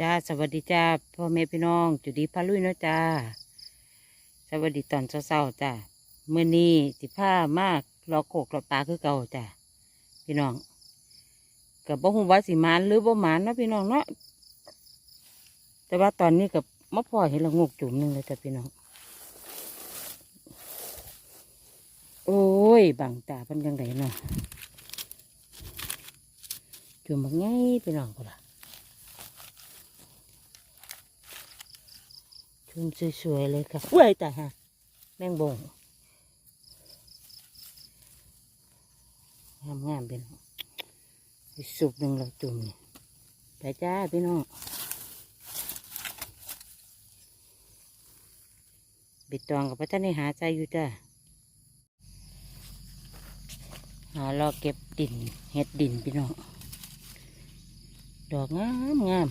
จ้าสวัสดีจ้าพ่อแม่พี่น้อง จุดีพาลุยเนาะจ้า สวัสดีตอนเช้าๆจ้าเมื่อนี้สิผ้ามากรอโขกรอปลาคือเก่าจ้าพี่น้องกับบ่ฮู้ว่าสิหมานหรือบ่หมานเนาะพี่น้องเนาะแต่ว่าตอนนี้กับมะพร้าวเห็นละงกจุ่มหนึงเลยจ้ะพี่น้อง โอ้ยบังตาเป็นยังไงเนาะจุ่มบักไงพี่น้องก็ล่ะ ชุมสวยๆเลยค่ะเว้ยตายฮะแมงบงงามงามๆพี่น้องอีกสุกหนึ่งเราจุ่มนี่ไปจ้าพี่น้องบิดตองกับพระท่านในหาใจอยู่จ้าหารอเก็บดินเห็ดดินพี่น้องดอกงามงาม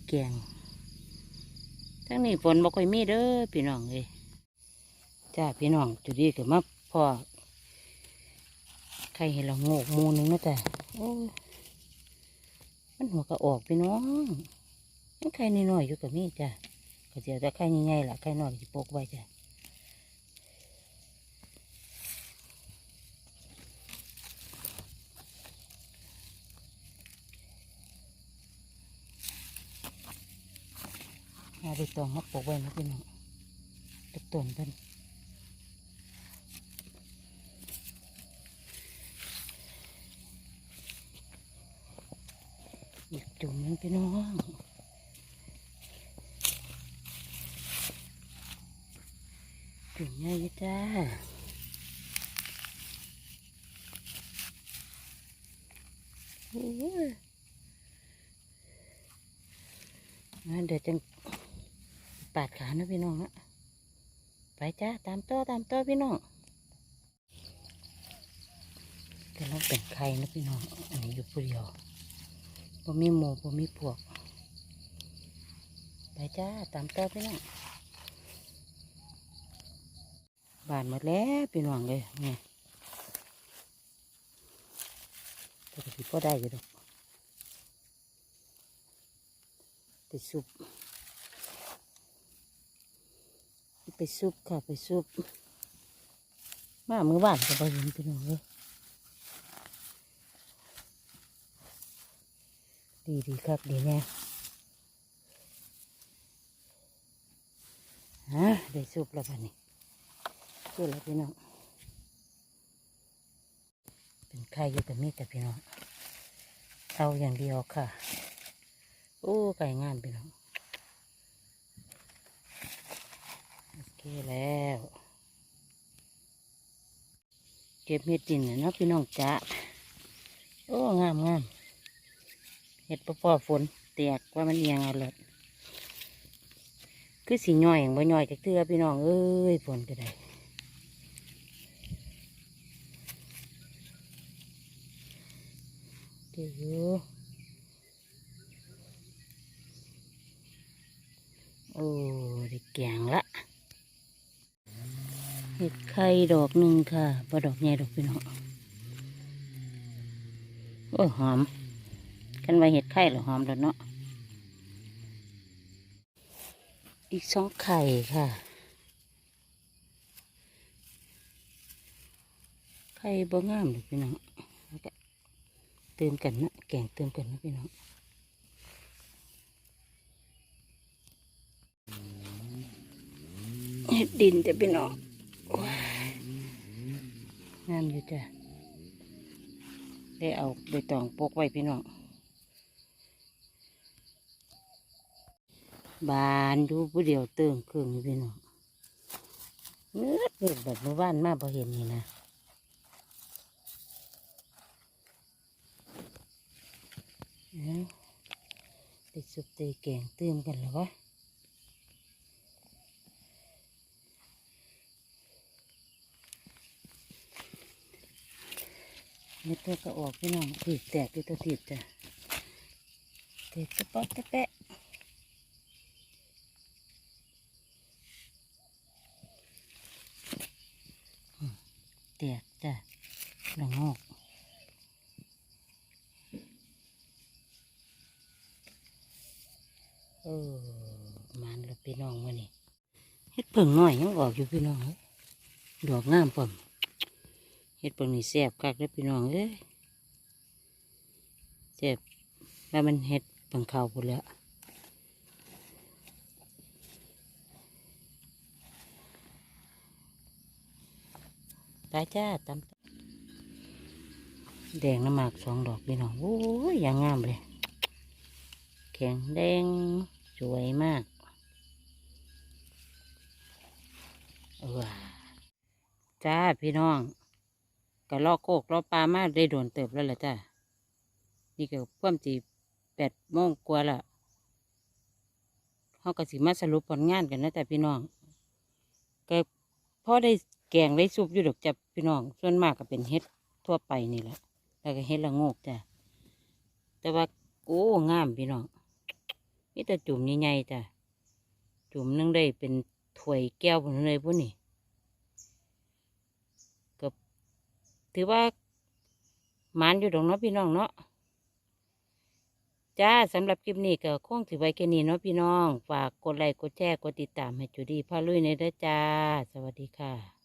ไป แกงทั้งนี้ฝนบ่ค่อยมีเด้อพี่น้องเอ้จ้าพี่น้องจุดดีก็มาพอใครเห็นเราโงกมูนึงนะแต่โอ้ยมันหัวก็ออกพี่น้องยังไข่น้อยๆอยู่กับมีจ้ะก็เดี๋ยวแต่ไข่ใหญ่ๆล่ะไข่น้อยจะปกไว้จ้ะ เอาไปตองมาปกไว้นะพี่น้องตกต้นเพิ่นอีกจุ่มนึงพี่น้องจุ่มใหญ่อยู่จ้าโอ้ยเดี๋ยวจัง ปาดขานะพี่น้องนะไปจ้าตามต่อตามต่อพี่น้องแต่เราเป็นใครนะพี่น้อง อันนี้อยู่ผู้เดียวบ่มีหมูบ่มีพวก ไปจ้าตามต่อพี่น้องบานหมดแล้วพี่น้องเลยนี่แต่ก็สิพอได้อยู่ดอกไปซุป ไปซุปค่ะ ไปซุปมามือบ้านก็บ่เห็นพี่น้องเลยดีดีครับดีแน่ฮะได้ซุปแล้วป่ะนี่ซุปแล้วพี่น้องเป็นไข่อยู่แต่มีแต่พี่น้องเอาอย่างเดียวค่ะ โอ้ไก่งามพี่น้องโอ เคแล้วเก็บเม็ดดินนะเนาะพี่น้องจ้าโอ้งามงามเห็ดปอปอฝนแตกว่ามันเอียงเอาเลยคือสีย่อยอย่างบ่ย่อยจากเทือพี่น้องเอ้ยฝนก็ได้เดี๋ยวโอ้ได้แกงละ เห็ดไข่ดอกหนึ่งค่ะบ่ดอกใหญ่ดอกพี่น้องโอ้หอมกันไว้เห็ดไข่หรือหอมแล้วเนาะอีกสองไข่ค่ะ ไข่บ่งามเลยพี่น้องเติมกันนะแกงเติมกันนะพี่น้องเห็ดดินจะพี่น้อง งามอยู่จ้ะได้เอาใบตองปกไว้พี่น้องบานดูผู้เดียวเติมเครื่องพี่น้องเงือเกิดแบบเมื่อวานมาพอเห็นนี่นะเอาไปสุบเตยแกงเติมกันแล้ววะ เม็ดตัวก็ออกพี่น้องถีบแตกอยู่ตัวถีดจ้ะถีบกระป๊อดกระแปะแตกจ้ะดองอกเออมันละพี่น้องมานี่เฮ็ดเพิ่งหน่อยยังออกอยู่พี่น้องดอกงามเพิ่ เฮ็ดเพิ่งนี่แซ่บคักเด้อพี่น้องเอ้ยแซ่บแล้วมันเฮ็ดเพิ่งเขาพุ่นแล้วไปจ้าตำแดงน้ำหมากสองดอกพี่น้องโอ้ยอย่างงามเลย แข็งแดงสวยมากว้าจ้าพี่น้อง ก็ลอโคกลอปลามาได้โดนเติบแล้วล่ะจ้านี่ก็เพิ่มจีแปดโมงกว่าละเขาก็สิมาสรุปผลงานกันนะแต่พี่น้องก็พอได้แกงได้ซุปอยู่ดอกจับพี่น้อง ส่วนมากก็เป็นเฮ็ดทั่วไปนี่แหละแล้วก็เฮ็ดละโงกจ้ะแต่ว่าโอ้งามพี่น้องมีแต่จุ่มใหญ่ๆจ้ะจุ่มนึงได้เป็นถ้วยแก้วผมเลยพวกนี้ ถือว่าหมานอยู่ดอกเนาะพี่น้องเนาะจ้าสำหรับคลิปนี้ก็คงถือไว้แค่นี้เนาะพี่น้อง ฝากกดไลค์กดแชร์กดติดตามให้จุดีพาลุยในเด้อจ้า สวัสดีค่ะ